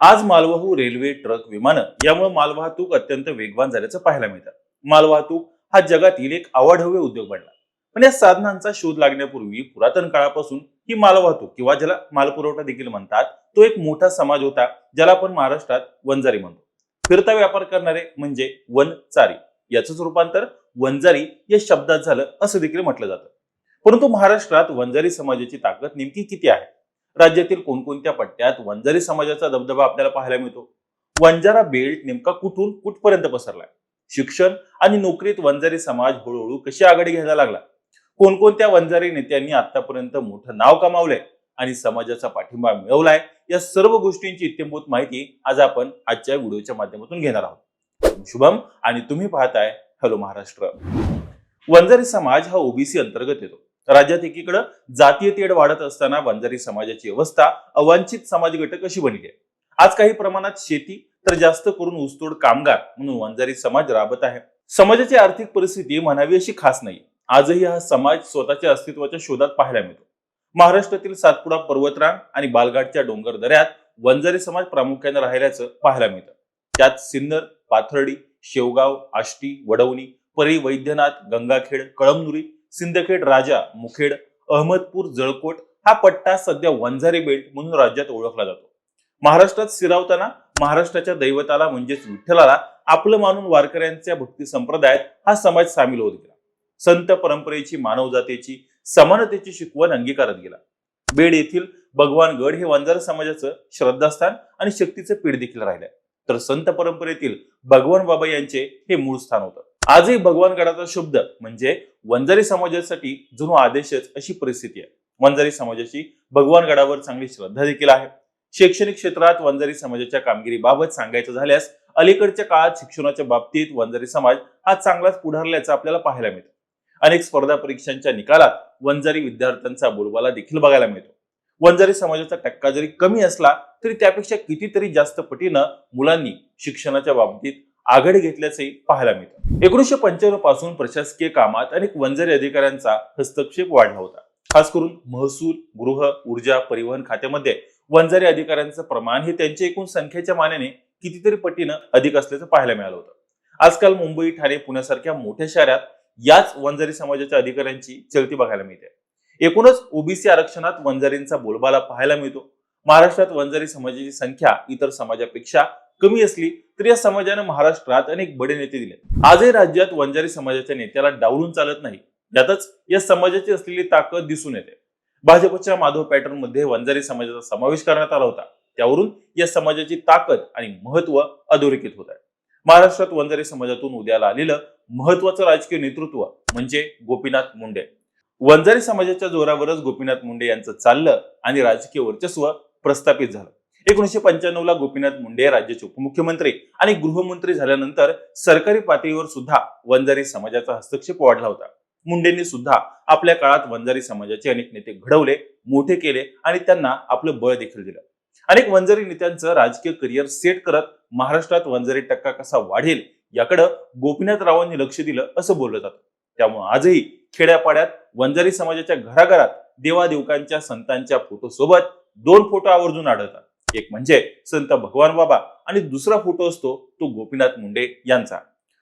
आज मालवाहू railway truck विमानं यामुळे मालवाहतूक अत्यंत वेगवान झाल्याचं पाहायला मिळतं. मालवाहतूक हा जगातील एक आवाढव्य उद्योग बनला. पण या साधनांचा शोध लागण्यापूर्वी पुरातन काळापासून ही मालवाहतूक किंवा ज्याला मालपुरवठा देखील म्हणतात तो एक मोठा समाज होता ज्याला आपण महाराष्ट्रात वंजारी म्हणतो. फिरता व्यापार करणारे म्हणजे वनचारी याचंच रूपांतर वंजारी या शब्दात झालं असं देखील म्हटलं जातं. परंतु महाराष्ट्रात वंजारी समाजाची ताकद नेमकी किती आहे? राज्यातील कोणकोणत्या पट्ट्यात वंजारी समाजाचा दबदबा आपल्याला पाहायला मिळतो? वंजारा बेल्ट नेमका कुठून कुठपर्यंत पसरलाय? शिक्षण आणि नोकरीत वंजारी समाज हळूहळू कशी आघाडी घ्यायला लागला? कोणकोणत्या वंजारी नेत्यांनी आतापर्यंत मोठं नाव कमावलंय आणि समाजाचा पाठिंबा मिळवलाय? या सर्व गोष्टींची इत्यंभूत माहिती आज आपण आजच्या व्हिडिओच्या माध्यमातून घेणार आहोत. शुभम आणि तुम्ही पाहताय हॅलो महाराष्ट्र वंजारी समाज हा ओबीसी अंतर्गत येतो. राज्यात एकीकडे जातीय तेढ वाढत असताना वंजारी समाजाची अवस्था अवांछित समाज घटक अशी बनली आहे. आज काही प्रमाणात शेती तर जास्त करून ऊसतोड कामगार म्हणून वंजारी समाज राबत आहे. समाजाची आर्थिक परिस्थिती म्हणावी अशी खास नाही. आजही हा समाज स्वतःच्या अस्तित्वाच्या शोधात पाहायला मिळतो. महाराष्ट्रातील सातपुडा पर्वतरांग आणि बालघाटच्या डोंगर दऱ्यात वंजारी समाज प्रामुख्याने राहिल्याचं पाहायला मिळतं. त्यात सिन्नर पाथर्डी शेवगाव आष्टी वडवणी परी वैद्यनाथ गंगाखेड कळमनुरी सिंदखेड राजा मुखेड अहमदपूर जळकोट हा पट्टा सध्या वंजारी बेल्ट म्हणून राज्यात ओळखला जातो. महाराष्ट्रात स्थिरावताना महाराष्ट्राच्या दैवताला म्हणजेच विठ्ठलाला आपलं मानून वारकऱ्यांच्या भक्ती संप्रदायात हा समाज सामील होत गेला. संत परंपरेची मानवजातीची समानतेची शिकवण अंगीकारत गेला. बेड येथील भगवान गड हे वंजारा समाजाचं श्रद्धास्थान आणि शक्तीचं पीठ देखील राहिलंय. तर संत परंपरेतील भगवान बाबा यांचे हे मूळ स्थान होतं. आजही भगवानगडाचा शब्द म्हणजे वंजारी समाजासाठी जुनो आदेशच अशी परिस्थिती आहे. वंजारी समाजाची भगवानगडावर चांगली श्रद्धा देखील आहे. शैक्षणिक क्षेत्रात वंजारी समाजाच्या कामगिरीबाबत सांगायचं झाल्यास अलीकडच्या काळात शिक्षणाच्या बाबतीत वंजारी समाज हा चांगलाच पुढारल्याचं आपल्याला पाहायला मिळतं. अनेक स्पर्धा परीक्षांच्या निकालात वंजारी विद्यार्थ्यांचा बोलबाला देखील बघायला मिळतो. वंजारी समाजाचा टक्का जरी कमी असला तरी त्यापेक्षा कितीतरी जास्त पटीनं मुलांनी शिक्षणाच्या बाबतीत आघाडी घेतल्याचंही पाहायला मिळतं. एकोणीसशे पंच्याण्णवपासून प्रशासकीय कामात अनेक वंजारी अधिकाऱ्यांचा हस्तक्षेप वाढला होता. खास करून महसूल गृह ऊर्जा परिवहन खात्यामध्ये वंजारी अधिकाऱ्यांचं प्रमाण हे त्यांच्या एकूण संख्येच्या मानाने कितीतरी पटीनं अधिक असल्याचं पाहायला मिळालं होतं. आजकाल मुंबई ठाणे पुण्यासारख्या मोठ्या शहरात याच वंजारी समाजाच्या अधिकाऱ्यांची चलती बघायला मिळते. एकूणच ओबीसी आरक्षणात वंजारींचा बोलबाला पाहायला मिळतो. महाराष्ट्रात वंजारी समाजाची संख्या इतर समाजापेक्षा कमी असली तरी या समाजाने महाराष्ट्रात अनेक बडे नेते दिले. आजही राज्यात वंजारी समाजाच्या नेत्याला डावलून चालत नाही. यातच या समाजाची असलेली ताकद दिसून येते. भाजपच्या माधव पॅटर्नमध्ये वंजारी समाजाचा समावेश करण्यात आला होता. त्यावरून या समाजाची ताकद आणि महत्त्व अधोरेखित होत आहे. महाराष्ट्रात वंजारी समाजातून उद्याला आलेलं महत्वाचं राजकीय नेतृत्व म्हणजे गोपीनाथ मुंडे. वंजारी समाजाच्या जोरावरच गोपीनाथ मुंडे यांचं चाललं आणि राजकीय वर्चस्व प्रस्थापित झालं. एकोणीशे पंच्याण्णवला गोपीनाथ मुंडे राज्याचे उपमुख्यमंत्री आणि गृहमंत्री झाल्यानंतर सरकारी पातळीवर सुद्धा वंजारी समाजाचा हस्तक्षेप वाढला होता. मुंडेंनी सुद्धा आपल्या काळात वंजारी समाजाचे अनेक नेते घडवले मोठे केले आणि त्यांना आपलं बळ देखील दिलं. अनेक वंजारी नेत्यांचं राजकीय करिअर सेट करत महाराष्ट्रात वंजारी टक्का कसा वाढेल याकडे गोपीनाथरावांनी लक्ष दिलं असं बोललं जातं. त्यामुळे आजही खेड्यापाड्यात वंजारी समाजाच्या घराघरात देवादेवकांच्या संतांच्या फोटोसोबत दोन फोटो आवर्जून आढळतात. एक म्हणजे संत भगवान बाबा आणि दुसरा फोटो असतो तो गोपीनाथ मुंडे यांचा.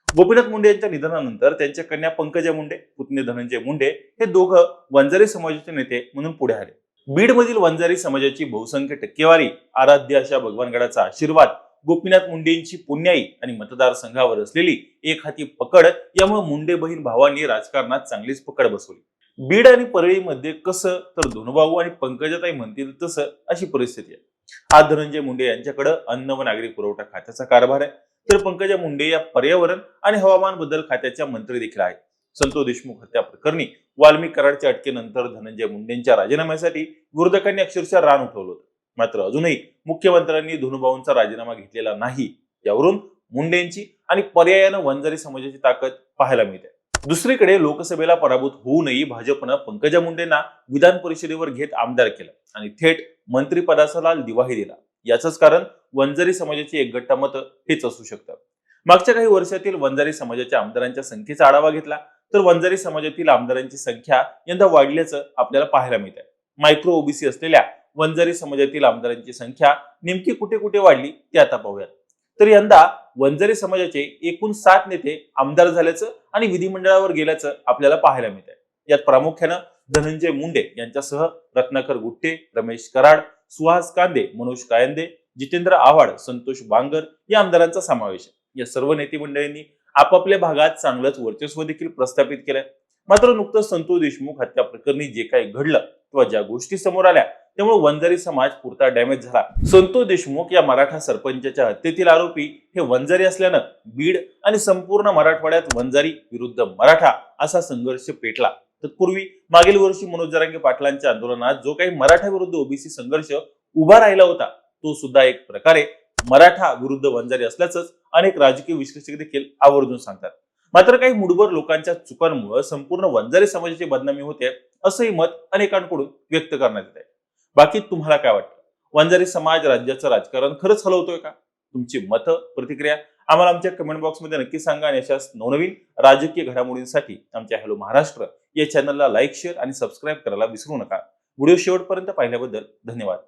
गोपीनाथ मुंडे यांच्या निधनानंतर त्यांच्या कन्या पंकजा मुंडे पुतणे धनंजय मुंडे हे दोघं वंजारी समाजाचे नेते म्हणून पुढे आले. बीडमधील वंजारी समाजाची बहुसंख्य टक्केवारी आराध्य अशा भगवानगडाचा आशीर्वाद गोपीनाथ मुंडेंची पुण्याई आणि मतदारसंघावर असलेली एक हाती पकड यामुळे मुंडे बहीण भावांनी राजकारणात चांगलीच पकड बसवली. बीड आणि परळीमध्ये कसं तर धनुभाऊ आणि पंकजाताई म्हणतील तसं अशी परिस्थिती आहे. आज धनंजय मुंडे यांच्याकडे अन्न व नागरी पुरवठा खात्याचा कारभार आहे. तर पंकजा मुंडे या पर्यावरण आणि हवामान बदल खात्याच्या मंत्री देखील आहेत. संतोष देशमुख हत्या प्रकरणी वाल्मिक कराडच्या अटकेनंतर धनंजय मुंडेंच्या राजीनाम्यासाठी विरोधकांनी अक्षरशः रान उठवलं होतं. मात्र अजूनही मुख्यमंत्र्यांनी धनुभाऊंचा राजीनामा घेतलेला नाही. यावरून मुंडेंची आणि पर्यायानं वंजारी समाजाची ताकद पाहायला मिळते. दुसरीकडे लोकसभेला पराभूत होऊनही भाजपनं पंकजा मुंडेंना विधान परिषदेवर घेत आमदार केलं आणि थेट मंत्रिपदाचा लाल दिवाही दिला. याचंच कारण वंजारी समाजाची एकगट्टा मतं हेच असू शकतं मागच्या काही वर्षातील वंजारी समाजाच्या आमदारांच्या संख्येचा आढावा घेतला तर वंजारी समाजातील आमदारांची संख्या यंदा वाढल्याचं आपल्याला पाहायला मिळत आहे मायक्रो ओबीसी असलेल्या वंजारी समाजातील आमदारांची संख्या नेमकी कुठे कुठे वाढली ते आता पाहूयात. तर यंदा वंजारी समाजाचे एकूण सात नेते आमदार झाल्याचं आणि विधिमंडळावर गेल्याचं आपल्याला पाहायला मिळत आहे यात प्रामुख्यानं धनंजय मुंडे यांच्यासह रत्नाकर गुट्टे रमेश कराड सुहास कांदे मनोज कायंदे जितेंद्र आव्हाड संतोष बांगर या आमदारांचा समावेश आहे. या सर्व नेते मंडळींनी आपापल्या भागात चांगलंच वर्चस्व देखील प्रस्थापित केलंय. मात्र नुकतंच संतोष देशमुख हत्या प्रकरणी जे काही घडलं किंवा ज्या गोष्टी समोर आल्या त्यामुळे वंजारी समाज पुरता डॅमेज झाला. संतोष देशमुख या मराठा सरपंचाच्या हत्येतील आरोपी हे वंजारी असल्यानं बीड आणि संपूर्ण मराठवाड्यात वंजारी विरुद्ध मराठा असा संघर्ष पेटला. तत्पूर्वी मागील वर्षी मनोज जरांगे पाटलांच्या आंदोलनात जो काही मराठा विरुद्ध ओबीसी संघर्ष उभा राहिला होता तो सुद्धा एक प्रकारे मराठा विरुद्ध वंजारी असल्याचंच अनेक राजकीय विश्लेषक देखील आवर्जून सांगतात. मात्र काही मुठभर लोकांच्या चुकांमुळे संपूर्ण वंजारी समाजाची बदनामी होते असंही मत अनेकांकडून व्यक्त करण्यात येत आहे. बाकी तुम्हाला काय वाटतं? वंजारी समाज राज्याचं राजकारण खरंच हलवतोय का? तुमची मतं प्रतिक्रिया आम्हाला आमच्या कमेंट बॉक्समध्ये नक्की सांगा आणि अशाच नवनवीन राजकीय घडामोडींसाठी आमच्या हॅलो महाराष्ट्र या चॅनलला लाईक शेअर आणि सबस्क्राईब करायला विसरू नका. व्हिडिओ शेवटपर्यंत पाहिल्याबद्दल धन्यवाद.